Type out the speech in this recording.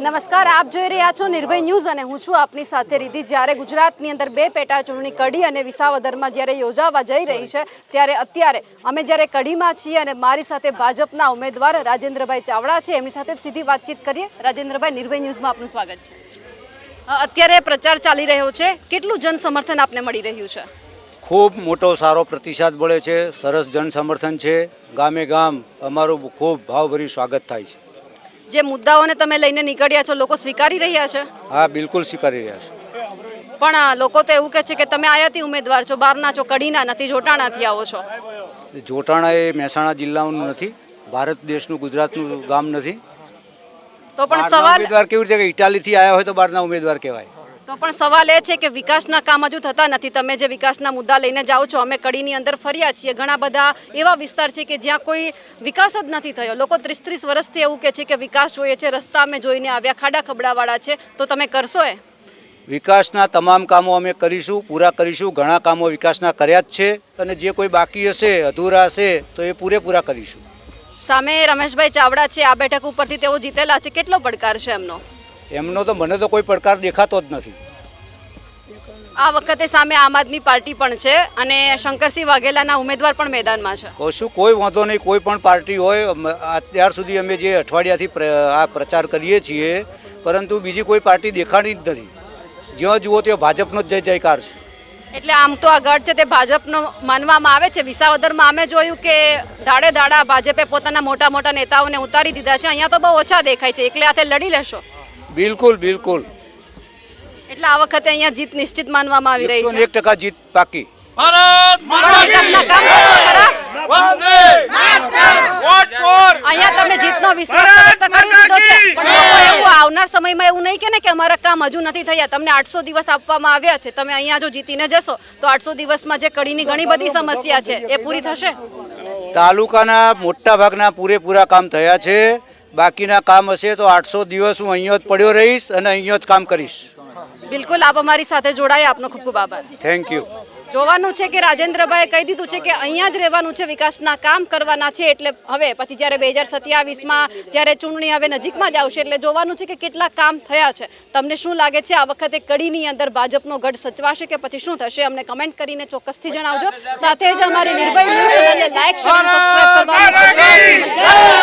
નમસ્કાર, આપ જોઈ રહ્યા છો નિર્ભય ન્યૂઝ અને હું છું આપની સાથે રીધી જ્યારે ગુજરાતની અંદર બે પેટા ચૂંટણી કડી અને વિસાવદરમાં જ્યારે યોજાવા જઈ રહી છે, ત્યારે અત્યારે અમે જ્યારે કડીમાં છીએ અને મારી સાથે ભાજપના ઉમેદવાર રાજેન્દ્રભાઈ ચાવડા છે, એમની સાથે સીધી વાતચીત કરીએ. રાજેન્દ્રભાઈ, નિર્ભય ન્યૂઝમાં આપનું સ્વાગત છે. અત્યારે પ્રચાર ચાલી રહ્યો છે. કેટલું જન સમર્થન આપને મળી રહ્યું છે? ખૂબ મોટો સારો પ્રતિસાદ મળે છે, સરસ જન સમર્થન છે. ગામે ગામ અમારું ખૂબ ભાવભર્યું સ્વાગત થાય છે. જે મુદ્દાઓને તમે લઈને નીકળ્યા છો લોકો સ્વીકારી રહ્યા છે? હા બિલકુલ સ્વીકારી રહ્યા છે. પણ લોકો તો એવું કહે છે કે તમે આયાતી ઉમેદવાર છો બહારના છો કડીના નથી જોટાણાથી આવો છો. જોટાણા એ મહેસાણા જિલ્લાનું નથી ભારત દેશનું ગુજરાતનું ગામ નથી. તો પણ સવાલ ઉમેદવાર કેવી રીતે ઇટાલીથી આવ્યા હોય તો બહારના ઉમેદવાર કહેવાય. તો પણ સવાલ એ છે કે વિકાસના કામ હજુ થતા નથી. તમે જે વિકાસના મુદ્દા લઈને જાઓ છો અમે કડીની અંદર ફર્યા છીએ. ઘણા બધા એવા વિસ્તાર છે કે જ્યાં કોઈ વિકાસ જ નથી થયો. લોકો ત્રીસ ત્રીસ વર્ષથી એવું કહે છે કે વિકાસ જોઈએ છે રસ્તા અમે જોઈને આવ્યા ખાડા ખબડાવાળા છે. તો તમે કરશો એ? વિકાસના તમામ કામો અમે કરીશું પૂરા કરીશું. ઘણા કામો વિકાસના કર્યા જ છે અને જે કોઈ બાકી હશે અધૂરા હશે તો એ પૂરેપૂરા કરીશું. સામે રમેશભાઈ ચાવડા છે આ બેઠક ઉપરથી તેઓ જીતેલા છે. કેટલો પડકાર છે એમનો? એમનો તો મને તો કોઈ પડકાર દેખાતો જ નથી. આ વખતે સામે આમ આદમી પાર્ટી પણ છે અને શંકરસિંહ વાઘેલાના ઉમેદવાર પણ મેદાનમાં છે. કશું કોઈ વાંધો નહીં કોઈ પણ પાર્ટી હોય અત્યાર સુધી અમે જે અઠવાડિયાથી આ પ્રચાર કરીએ છીએ પરંતુ બીજી કોઈ પાર્ટી દેખાડી જ નથી. જ્યાં જુઓ ત્યાં ભાજપનો જ જય જયકાર છે. એટલે આમ તો આ ગઢ છે તે ભાજપનો માનવામાં આવે છે. વિસાવદરમાં અમે જોયું કે ધાડે ધાડા ભાજપે પોતાના મોટા મોટા નેતાઓને ઉતારી દીધા છે. અહીંયા તો બહુ ઓછા દેખાય છે. એકલે હાથે લડી લેશો. બિલકુલ બિલકુલ. એટલે આ વખતે અહીંયા જીત નિશ્ચિત માનવામાં આવી રહી છે. એક ટકા જીત પાકી ભારત વિકાસના કામ કરશો ખરા? વંદે વોટ ફોર અહીંયા તમે જીતનો વિશ્વાસ વ્યક્ત કરી દીધો છે. પણ લોકો એવું આવનાર સમયમાં એવું નહીં કે ને કે અમારા કામ હજુ નથી થયા. તમને આઠસો દિવસ આપવામાં આવ્યા છે. તમે અહીંયા જો જીતીને જશો તો આઠસો દિવસમાં જે કડીની ઘણી બધી સમસ્યા છે એ પૂરી થશે? તાલુકાના મોટા ભાગના પૂરેપૂરા કામ થયા છે. બાકીના કામ હશે તો આઠસો દિવસ હું અહીંયા જ પડ્યો રહીશ અને અહીંયા જ કામ કરીશ. બિલકુલ આપ અમારી સાથે જોડાયા. આપનો ખૂબ ખૂબ આભાર. થેન્ક યુ જોવાનું છે કે રાજેન્દ્રભાઈ કહી દીધું છે કે અહીંયા જ રહેવાનું છે વિકાસના કામ કરવાના છે એટલે હવે પછી જ્યારે બે હજાર સત્યાવીસમાં જ્યારે ચૂંટણી હવે નજીકમાં જ આવશે એટલે જોવાનું છે કે કેટલા કામ થયા છે. તમને શું લાગે છે આ વખતે કડીની અંદર ભાજપનો ગઢ સચવાશે કે પછી શું થશે? અમને કમેન્ટ કરીને ચોક્કસથી જણાવજો. સાથે જ અમારી નિર્ભય લાઈક શેર સબસ્ક્રાઇબ કરવાનું